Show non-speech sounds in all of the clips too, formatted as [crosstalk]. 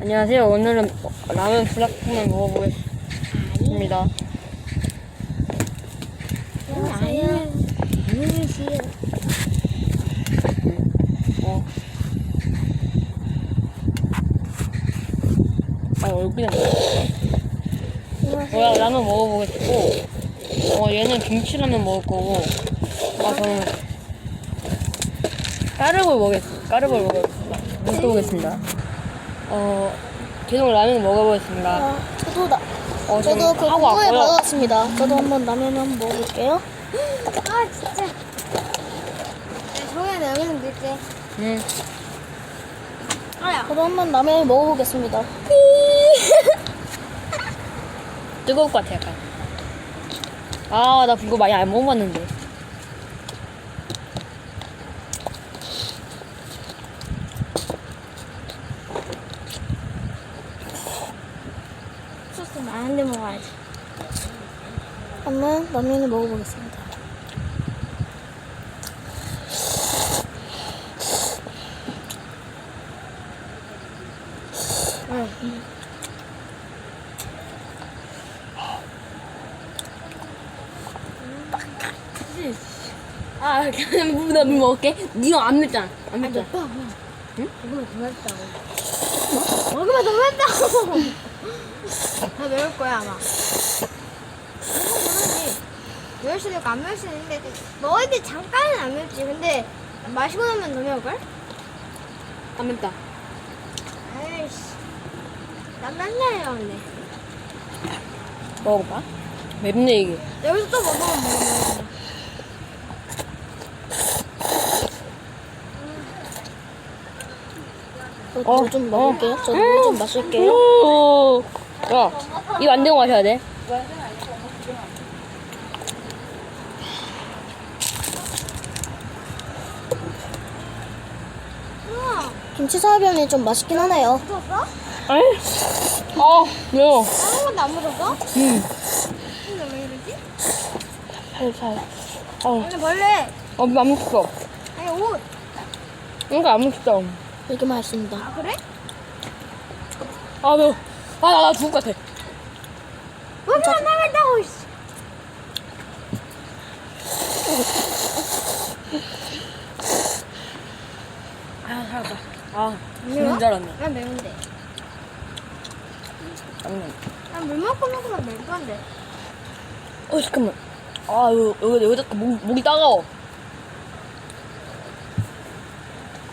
안녕하세요. 오늘은 라면 불닭볶음을 먹어보겠습니다. 안녕하세요. 안녕하세요. 어. 아, 얼굴이 안 보여. 뭐야, 라면 먹어보겠고. 어, 얘는 김치라면 먹을 거고. 아, 저는 까르볼 먹겠습니다. 까르볼 먹겠습니다. 먹어보겠습니다. 어, 계속 라면 먹어보겠습니다. 아, 저도 나, 어, 저도 그 하고 공부에 왔고요. 받았습니다. 저도 한번 라면 한번 먹어볼게요. [gasps] 아 진짜. 네, 정현아 여기는 넣을게. 응. 아야. 저도 한번 라면 먹어보겠습니다. [laughs] 뜨거울 것 같아, 약간. 아, 나 그거 많이 안 먹어봤는데. 소스 많은데 먹어야지. 한번 라면을 먹어보겠습니다. 아, 그냥 나물 먹을게. 니가 안 맵잖아. 안 맵잖아. 먹으면 더 맵다고. 먹으면 더 맵다고. 더 매울 거야 아마. 모르지. 매울 수도 있고 안 매울 수도 있는데 먹을 때 잠깐은 안 맵지. 근데 마시고 나면 더 매울 걸? 안 맵다. 아이씨. 난 맨날 이러는데. 먹어볼까? 맵네, 이게. 여기서 또 먹으면 먹으면. 저도 어, 좀 어. 먹을게요. 저도 물좀 마실게요. 오. 야, 이거 안 되고 마셔야 돼. 김치 사발면이 좀 맛있긴 하네요. 묻었어? 에이? 아, 매워. 아무것도 안 묻었어? 음. 근데 왜 이러지? 살살. 어, 아니 벌레. 어, 안 먹었어. 아니 옷. 이거 안 먹었어. 되게 맛있습니다. 아 그래? 아, 매워. 아, 나, 나 죽을 것 같아. 먹으면 나간다고. 씨. 아, 살았다. 아? 죽는 줄 알았네. 난 매운데. 난물 먹고 먹으면 매울 건데. 어, 잠깐만. 아, 여기, 여기, 여기 자꾸 목, 목이 따가워.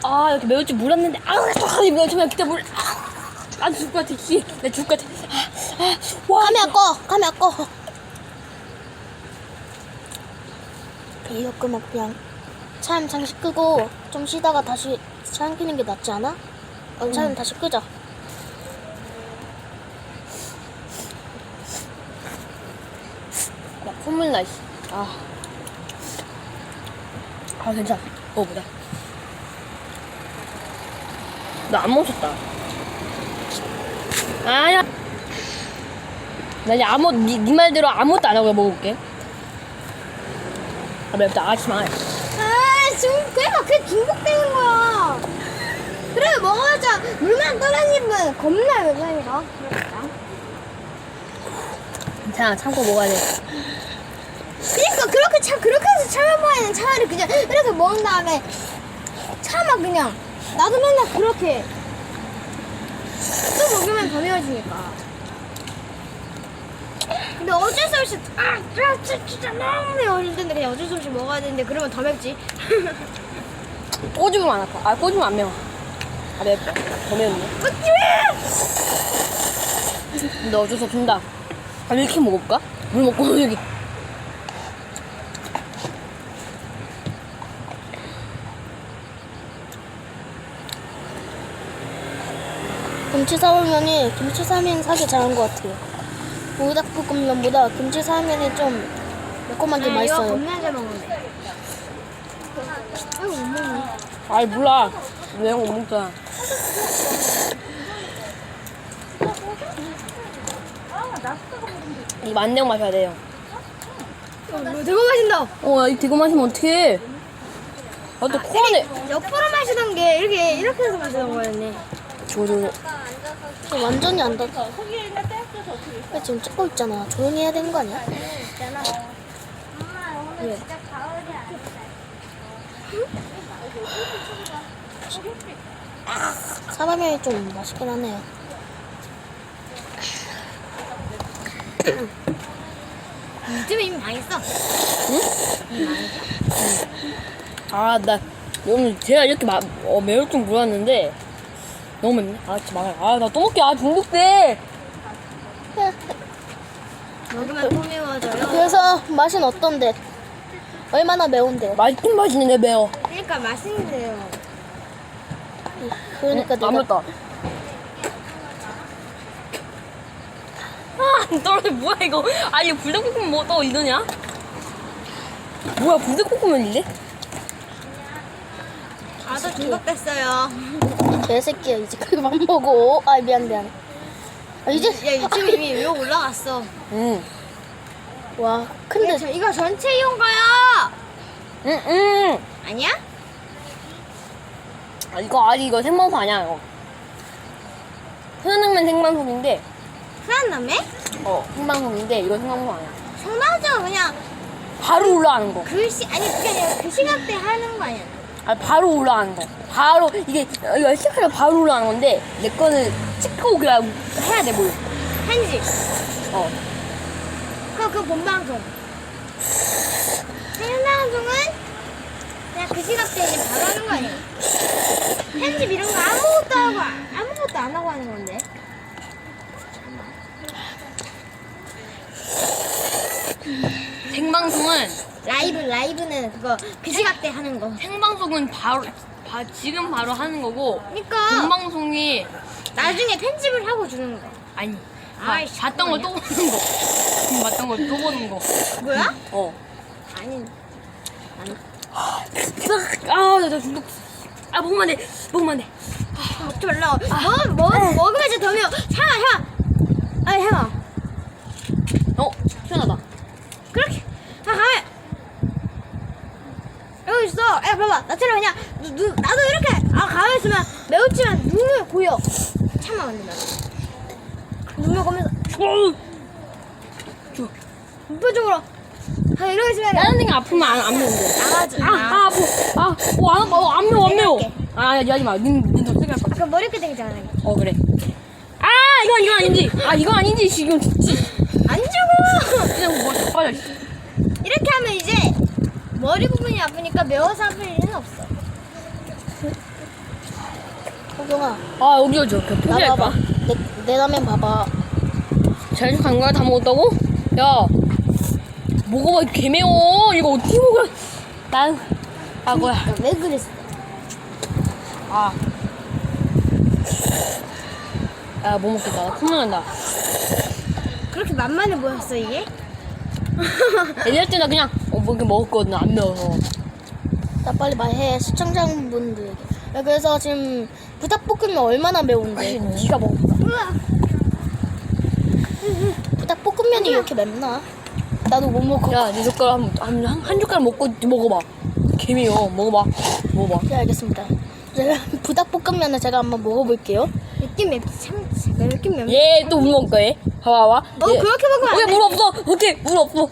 아, 이렇게 매울 줄 몰랐는데. 아, 잠깐만, 매워. 정말 그때 몰. 아, 나 죽을 것 같아. 씨. 나 죽을 것 같아. 아, 아, 와. 카메라 꺼! 카메라 꺼! 이거 끄면 그냥 차는 잠시 끄고 좀 쉬다가 다시 차 끄는 게 낫지 않아? 어, 차는 다시 끄자. 나 콧물 나, 씨. 아. 아, 괜찮아. 먹어보자. 나 안 멈췄다. 아야. 나 이제 아무, 니, 니 말대로 아무것도 안 하고 먹어볼게. 아, 맵다. 아, 하지 마. 아 지금 그러니까 그게 중독되는 거야. 그래 먹어야자 물만 떨어지면 겁나 매우니까. 그러니까. 괜찮아. 참고 먹어야 돼. 그러니까 그렇게 차 그렇게 해서 참아봐야 차라리 그냥 이렇게 먹은 다음에 참아 그냥 나도 맨날 그렇게 해. 또 먹으면 더 매워지니까. 근데 어쩔 수 없이 아, 아 진짜, 너무 매워질 텐데 그냥 어쩔 수 없이 먹어야 되는데 그러면 더 맵지. [laughs] 꼬집으면 안 아파. 아, 꼬집으면 안 매워. 아, 맵다. 더 매운데. 근데 어쩔 수 없습니다. 아, 이렇게 먹어볼까? 물 먹고 여기. 김치 사발면이 김치 사면 사기 잘한 것 같아요. 모닥볶음면보다 김치 사면이 좀 매콤한 게 아, 이거 맛있어요. 겁나 잘 먹는데. 아이고 못 먹네. 아이, 몰라. 거못 먹잖아. 이 만내고 마셔야 돼요. 어, 너 되게 마신다. 어, 이 대고 마시면 어떡해. 아, 또 코안에. 옆으로 마시던 게 이렇게 이렇게 해서 마시던 거였네. 지금 완전히 안 닿아. 왜 지금 찍고 있잖아. 조용히 해야 되는 거 아니야? 아니다. 사람이 좀 맛있긴 하네요. 요즘 이미 망했어. 아 나 오늘 제가 이렇게 마, 어, 매울 줄 몰랐는데 너무 맵네 아 진짜 망해 아 나 또 먹게 아 중독돼 먹으면 또 매워져요. 그래서 맛은 어떤데? 얼마나 매운데요? 맛있긴 맛있는데 매워 그러니까 맛있는데요. 그러니까 안 내가 맵다 아 떨어져 뭐야 이거 아 이거 불닭볶음면 뭐또 이거냐 뭐야 불닭볶음면인데 아저 중독됐어요. 개새끼야 이제 그만 먹어. 아 미안 미안. 아, 이제 야 유튜브 이미 위로 올라갔어. 응 와 근데 저 이거 전체 이용가요. 응, 응. 아니야? 아, 이거 아니 이거 생방송 아니야 이거 흔한냉면 생방송인데 흔한남매? 어 생방송인데 이거 생방송 아니야 성나죠 그냥 바로 올라가는 거 글씨 아니 그게 아니라 그 시간대 하는 거 아니야? 아 바로 올라가는 거 바로 이게 이거 시작하면 바로 올라가는 건데 내 거는 찍고 그냥 해야 돼 뭘 한지. 어. 그, 그 본방송. 생방송은 그냥 그 시간대에 이제 바로 하는 거 아니야? 편집 이런 거 아무것도 하고 아무것도 안 하고 하는 건데. 생방송은 라이브 라이브는 그거 그 시간대 하는 거. 생방송은 바로 바, 지금 바로 하는 거고 그러니까 본방송이 나중에 편집을 하고 주는 거. 아니 아이, 봐, 봤던 걸또 보는 거 지금 [laughs] 봤던 걸또 보는 거 뭐야? 어. 아니 아나 나 중독 아 먹으면 안돼 먹으면 안돼 먹지 말라. 먹, 먹, 먹으면 이제 더 매워. 향아 향아. 아니 향아. 어 시원하다 그렇게 아 가만 여기 있어 야 봐봐 나처럼 그냥 누, 누, 나도 이렇게 아 가만히 있으면 매웠지만 눈을 보여 참아 근데 나 눈을 보면서 무표정으로 아 이러고 있으면 다른 데가 아프면 안, 안 매운데 나가지 아, 아, 아프. 아, 어, 안. 어, 안 매워, 안 매워. 아, 야, 하지 마. 닌, 닌더 세게 할 거야. 아까 머리 끄댕이 잖아 어, 그래. 아, 이건, 이건 아닌지. 아, 이건 아닌지. 지금 죽지. 안 주고 그냥 뭐, 빠져. 이렇게 하면 이제 머리 부분이 아프니까 매워서 아플 일은 없어 호경아 아, 여기가 저, 그, 나 포기할까? 봐봐. 내, 내 라면 봐봐. 잘간 거야? 다 먹었다고? 야, 먹어봐. 개 매워. 이거 어떻게 먹어? 난, 아, 뭐야. 야, 왜 그랬어 아. 야, 못 먹겠다. 나 콧물 난다. 그렇게 만만해 보였어 이게? 옛날 때나 그냥, 어, 뭐, 이렇게 먹었거든. 안 매워서. 나 빨리 말해 시청자분들에게. 야, 그래서 지금 부닭볶음면 얼마나 매운데? 니가 먹어. 우와 부닭볶음면이 이렇게 맵나? 나도 못 먹어. 야, 네 젓가락 한, 한, 한, 한 젓가락 먹고 먹어봐. 개미요. 먹어봐. 먹어봐. 네 알겠습니다. 제가 [laughs] 부닭볶음면을 제가 한번 먹어볼게요. 맵긴 맵지 참 맵긴 맵 얘또물 먹을 거야. 얘. 봐봐, 봐봐. 어, 그렇게 먹으면 안왜 돼. 물 없어? 어떻게 물 없어?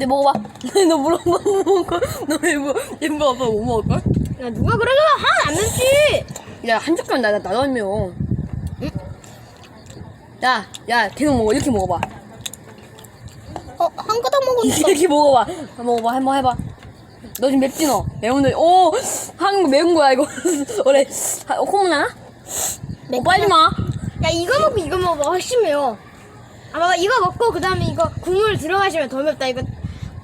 내 먹어봐. [laughs] 너물 없어 못 먹을 너왜물얘물 없어 못 먹을 걸? 야 누가 그래도 하나도 안 맵지 야, 한 젓가락 나 나도 안 매워. 야, 야, 계속 먹어. 이렇게 먹어봐. 어, 한 가닥 먹으니까 [laughs] 이렇게 먹어봐. 한번 먹어봐. 한번 해봐. 너 지금 맵지 너? 매운 데. 오, 하는 거 매운 거야 이거. [laughs] 아, 어, 콧물 나나? 어, 빨리 마. 야 이거 먹고 이거 먹어 훨씬 매워 아 봐봐 이거 먹고 그 다음에 이거 국물 들어가시면 더 맵다 이거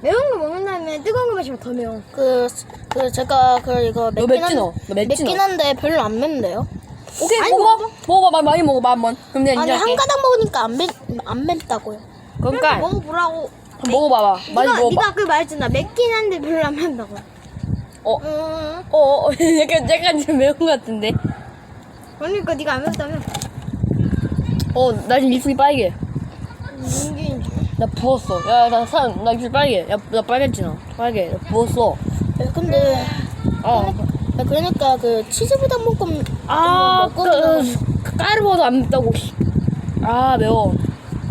매운 거 먹는 다음에 뜨거운 거 마시면 더 매워 그, 그 제가 그 이거 너 맵긴 맵지, 한, 너? 너 맵지, 맵긴 너? 한데 별로 안 맵는데요. 오케이 아니, 먹어봐. 먹어봐. 많이 먹어봐 한번. 그럼 내가 아니 인정할게. 한 가닥 먹으니까 안 맵, 안 맵다고요. 그러니까 먹어보라고 한번 먹어봐봐. 많이 네가, 먹어봐. 네가 아까 말했잖아 맵긴 한데 별로 안 맵다고 어, 응 어, 어, [laughs] 약간 약간 좀 매운 것 같은데. 그러니까 네가 안 맵다며 어, 나 지금 입술이 빨개. 민규인 나 부었어. 야, 나 산, 나 입술 빨개. 야, 나 빨개지 나. 빨개. 나 부었어. 네, 근데 어. 아, 그러니까 그 치즈부닭 볶음 아, 먹고 그, 까르보도 안 맵다고. 씨. 아, 매워.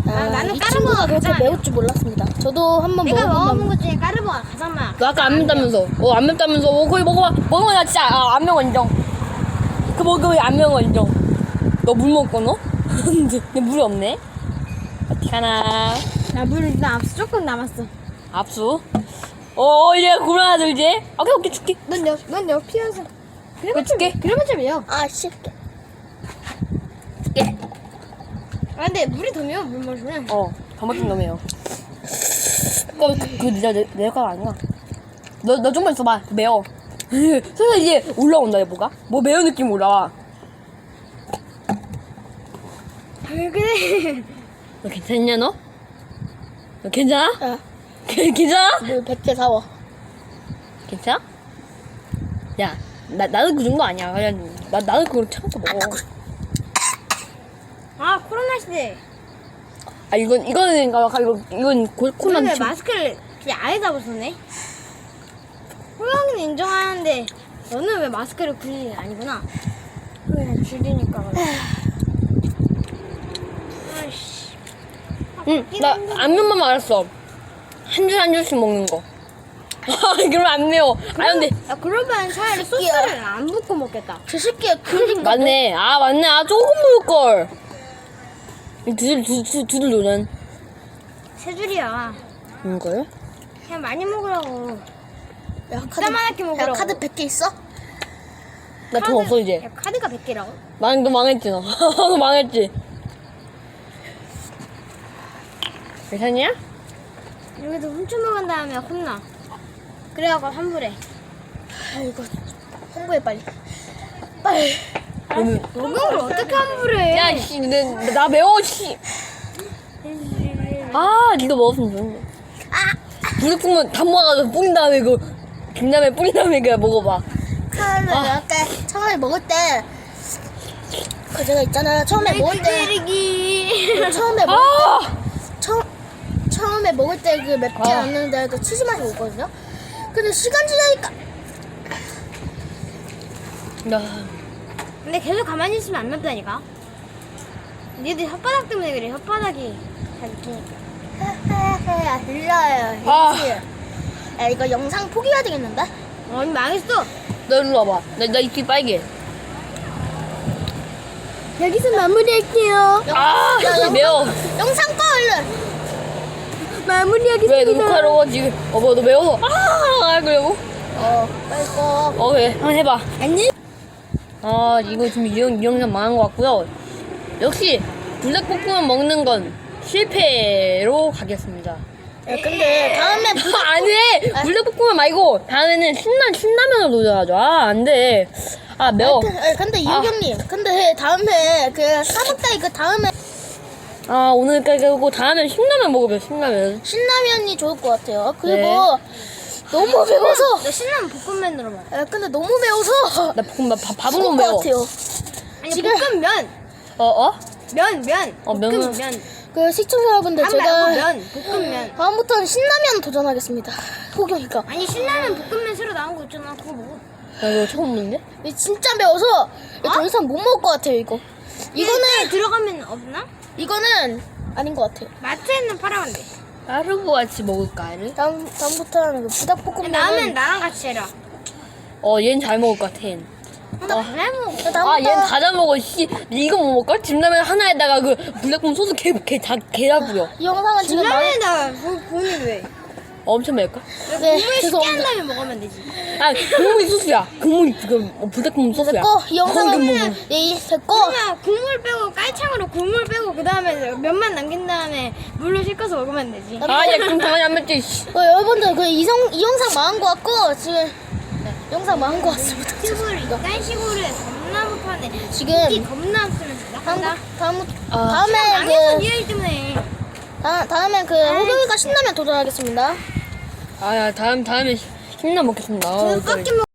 아, 나는 이 까르보가 친구가 그렇게 가장 매울 줄 몰랐습니다. 저도 한번 내가 먹어본 먹어보면 것 중에 까르보가 가장 많아. 너 아까 안 맵다면서. 어, 안 맵다면서. 어, 거기 먹어봐. 먹으면 나 진짜 아, 안 매워, 인정. 그 먹으면 안 매워, 인정. 너 물 먹고, 너? [laughs] 근데 물이 없네? 어떡하나. 나물 나 앞서 조금 남았어. 압수. 어, 이제 고르나 들지? 오케이, 오케이, 줄게. 넌넌여 피어서. 그래, 줄게. 그러면 좀 매워. 아 씨. 줄게. 아 근데 물이 더 매워 물 마시면. 어, 반박좀 넘해요. 그, 그, 그, 내, 내, 내 역할 아니야. 너, 너 좀만 있어봐. 매워. [laughs] 슬슬 이제 올라온다, 얘 뭐가? 뭐 매운 느낌 올라와. 왜 그래? 너 괜찮냐, 너? 너 괜찮아? [laughs] 아, 괜찮아? 물 100개 사와. 괜찮아? 야, 나, 나도 그 정도 아니야. 그냥, 나, 나도 그걸 참고 먹어. 아 코로나 시대. 아, 이건, 이거는, 아까 이거, 이건 고, 코로나 근데 지 마스크를 그냥 아예 다 벗었네. 호영이는 인정하는데 너는 왜 마스크를 굳이 아니구나. 그냥 줄이니까 그래. [sighs] 아이씨. 응, 나 안면만 알았어. 한 줄 한 줄씩 먹는 거. [laughs] 그러면 안 매워. 아, 근데, 야 그러면 차라리 소스를 안 붓고 먹겠다. 저 새끼야 그러니까 맞네. 아, 맞네. 아, 조금 먹을걸. 두들, 두, 두, 두들 노는. 세 줄이야. 이걸? 그냥 많이 먹으라고. 야 카드 까만하게 야 먹으라고. 카드 100개 있어? 나 돈 없어, 이제. 야 카드가 100개라고? 망, 너 망했지, 너. [laughs] 너 망했지. 괜찮냐? 여기도 훔쳐 먹은 다음에 혼나. 그래갖고 환불해. 아 이거 홍보해 빨리. 빨리. 그러면, 먹은 걸 어떻게 환불해? 야, 씨, 내, 나 매워, 씨. 아, 니도 먹었으면 좋은데. 아! 부대품은 다 모아가지고 뿌린 다음에 그, 긴 다음에 뿌린 다음에 그냥 먹어봐. 카드 아. 아까 처음에 먹을 때. 그 제가 있잖아요 처음에 먹을 때 찌르기. 처음에 먹을 아! 처, 처음에 먹을 때 그 맵지 아. 않는데 그 치즈 맛이 오거든요. 근데 시간 지나니까 나, 근데 계속 가만히 있으면 안 맵다니까. 니들 혓바닥 때문에 그래. 혓바닥이 잘 느끼니까. 야 들려요. 아. 그치? 야 이거 영상 포기해야 되겠는데? 어, 이미 망했어. 너 일로 와봐. 나, 나 입이 빨개. 여기서 마무리할게요. 아, 야, 매워. 영상 꺼 얼른. 마무리하겠습니다. 왜 녹화로 지금 어뭐너 매워서. 아 그러고? 어 빨리 꺼. 어 그래. 한번 해봐. 아니? 아 이거 지금 이, 영- 이 영상 망한 것 같고요. 역시 불닭볶음면 먹는 건 실패로 가겠습니다. 야 근데 다음에 부... 안돼 불닭볶음면 말고 다음에는 신라 신라면을 도전하죠. 아 안 돼. 아 매워. 아, 근데 이호경님 근데 다음에 그 사먹다이 그 다음에 아 오늘까지 하고 다음엔 신라면 먹어요 신라면 신라면이 좋을 것 같아요. 그리고 네. 너무 매워서. 너 신라면 볶음면으로 먹어. 야 근데 너무 매워서. 나 볶음밥 밥- 밥은 죽을 것 매워 같아요. 아니 지금- 볶음면. 어 어? 면, 면. 어, 면은- 볶음면. 그 시청자 여러분들 밥 말고 제가 면, 볶음면. 다음부터는 신라면 도전하겠습니다. 호경이가. 아니 신라면 볶음면 새로 나온 거 있잖아. 그거 먹어. 나 이거 처음 먹는데? 이거 진짜 매워서 이거 더 이상 못 먹을 것 같아요 이거. 이거는 들어가면 없나? 이거는 아닌 것 같아요. 마트에는 팔아간대. 까르보 같이 먹을까를? 다음 다음부터는 그 부닭볶음면. 나는 나랑 같이 해라. 어 얘는 잘 먹을 것 같아 나 그래 먹어. 다음부터 아, 얘는 다잘 먹어, 씨. 이거 못 먹을걸? 진라면 하나에다가 그 불닭볶음 소스 개, 개, 다, 개다 부려. 이 영상은 지금 망. 신라면에다 본이 왜? 엄청 멜걸? 네한 죄송합니다. 다음에 먹으면 되지. 아, 국물이 소스야. 국물이, 그, 어, 불닭볶음 소스야. 됐고 이 영상은 뭐, 이 됐고 그러면 국물 빼고 깔창으로 국물 빼고 그 다음에 면만 남긴 다음에 물로 씻어서 먹으면 되지. 아, 야, 그럼 가만히 안 맺지, 씨. 어, 여러분들 그 이성 이 영상 망한 것 같고 지금 네, 영상 망한 것 같습니다. 팁을 이딴 해. 겁나 못하네. 지금 이 겁나 없으면 다음 나간다. 다음 아. 다음에 망해서 그 니일 때문에. 다, 다음에 그 호경이가 신라면 도전하겠습니다. 아, 야, 다음, 다음에 신나 먹겠습니다. 아, 깎이